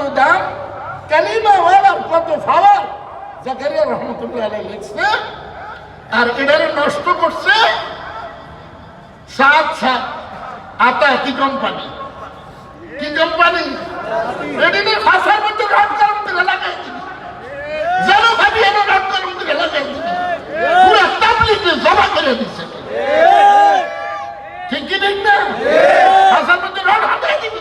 কত দাম? কত ফাওয়ার জাকারিয়া রহমতুল্লাহ লিখছে, আর এটারে নষ্ট করছে সাত সাত। আতা কি কোম্পানি কি কোম্পানি ভাষার মধ্যে মধ্যে লাগাই দিবি। যেন ভাবি এনে করার মধ্যে লাগাই পুরো তাবলিকে জমা করে দিচ্ছে ঠিক কি ঠিক না ভাষার মধ্যে রড হাতাই দিবি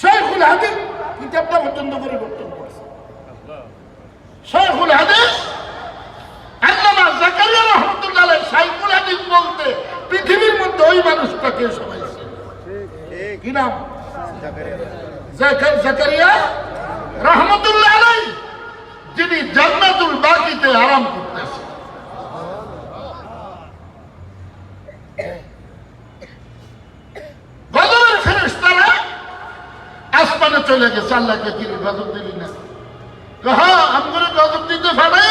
শেখুল হাদিস কিতাবটা পর্যন্ত পরিবর্তন করছে শেখুল হাদিস আল্লামা জাকারিয়া রহমতুল্লাহ আলাইহি শাইখুল হাদিস বলতে পৃথিবীর মধ্যে ওই মানুষটাকে সবাইছে কি নাম? জাকার- জাকারিয়া? রহমতুল্লাহ আলাই যিনি জান্নাতুল বাকিতে আরাম করতেছে। গজবের আসমানে চলে গেছে আল্লাহকে কি গজব দিলি না? হ্যাঁ আমগুলো গজব দিতে পারে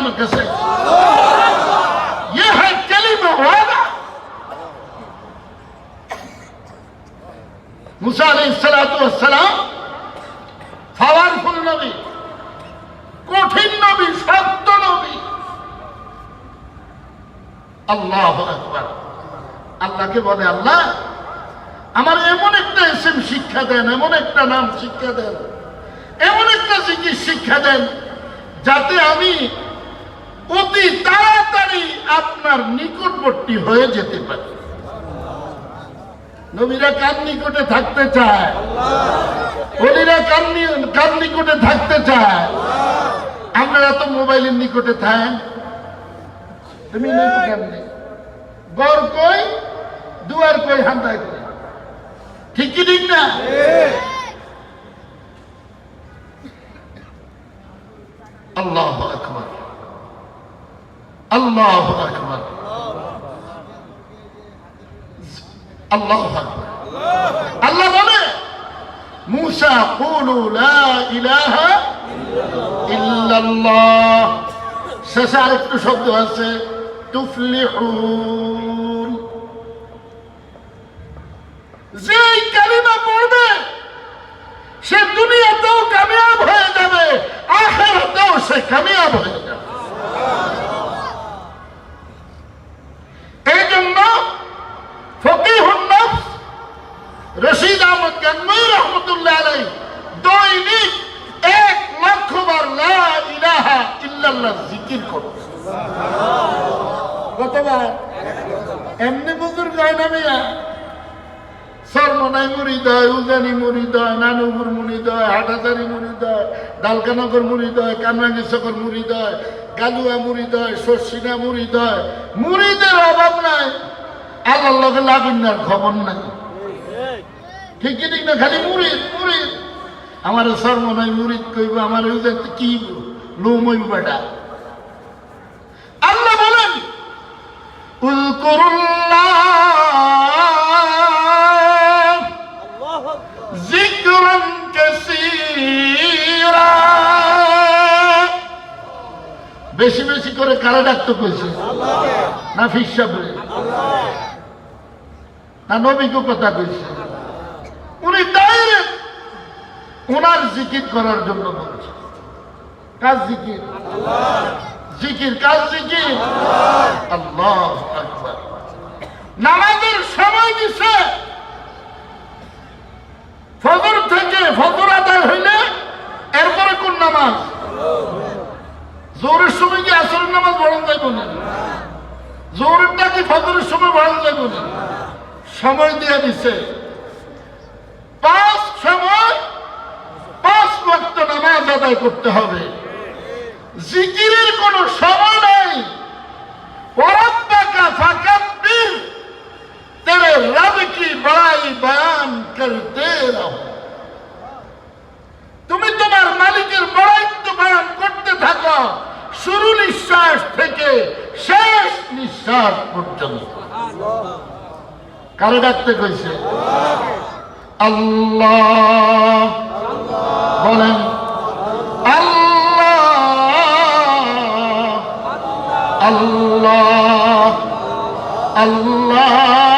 আপনার কাছে ये है कलिमा वाला মুসা আলাইহিস সালাতু ওয়াস সালাম পাওয়ারফুল নবী কঠিন নবী সত্য নবী আল্লাহ আকবার আল্লাহকে বলে আল্লাহ আমার এমন একটা এসএম শিক্ষা দেন এমন একটা নাম শিক্ষা দেন এমন একটা জিনিস শিক্ষা দেন যাতে আমি অতি তাড়াতাড়ি আপনার নিকটবর্তী হয়ে যেতে পারে। নবীরা কার নিকটে থাকতে চায়? কার কার নিকটে থাকতে চায়? আপনারা তো মোবাইলের নিকটে থাকেন তুমি কই, দুয়ার কই, হান্দায় কই? ঠিক কি ঠিক না? আল্লাহ আল্লাহ আকবর। আল্লাহ আকবর। আল্লাহ বলে, মুসা কুলু লা ইলাহা ইল্লাল্লাহ। শেষে আরেকটু শব্দ আছে, তুফলিহুন। যে কালিমা পড়বে, সে দুনিয়াতেও আহমদ রহমতুল্লাহ আলাই দৈনিক এক লক্ষ বার লা ইলাহা ইল্লাল্লাহ জিকির করত কতবার এমনি বুজুর্গ হয় না মিয়া? সরমনাই মুরিদ হয় উজানি মুরিদ হয় নানুপুর মুরিদ হয় হাটাচারি মুরিদ হয় ডালকানগর মুরিদ কামরাঙ্গেশ্বর মুরিদ হয় গালুয়া মুরিদ হয় শর্ষিনা মুরিদ। হয় মুরিদের অভাব নাই। আল্লাহ লগে লাগুন্নার খবর নাই। ঠিক কি ঠিক না? খালি মুড়িদ মুড়িদ। আমার শর্ম নয় মুড়িদ কইব আমার কি লোমইব বেটা। আল্লাহ বলেন বেশি বেশি করে কারা ডাকতে কইছে? না ফিস না নবীকে কথা কইছে? উনি ডাইরেক্ট ওনার জিকির করার জন্য বলছে। কাজ জিকির? জিকির কাজ জিকির? আল্লাহ নামাজের সময় দিছে। ফজর থেকে ফজর আদায় হইলে এরপরে কোন নামাজ? জোরের সময় কি আসরের নামাজ পড়ান যাইব না জোরেরটা কি ফজরের সময় পড়ান যাইব না সময় দিয়ে দিছে। পাঁচ সময় পাঁচ লক্ষ নামাজ আদায় করতে হবে। জিকিরের কোন সময় নাই। তেরে রব কি বড়াই বয়ান করতে তুমি তোমার মালিকের বড়াইত্ব বয়ান করতে থাকো। শুরু নিঃশ্বাস থেকে শেষ নিঃশ্বাস পর্যন্ত। কারও ডাকতে কইছে? আল্লাহ। বলেন আল্লাহ। আল্লাহ। আল্লাহ।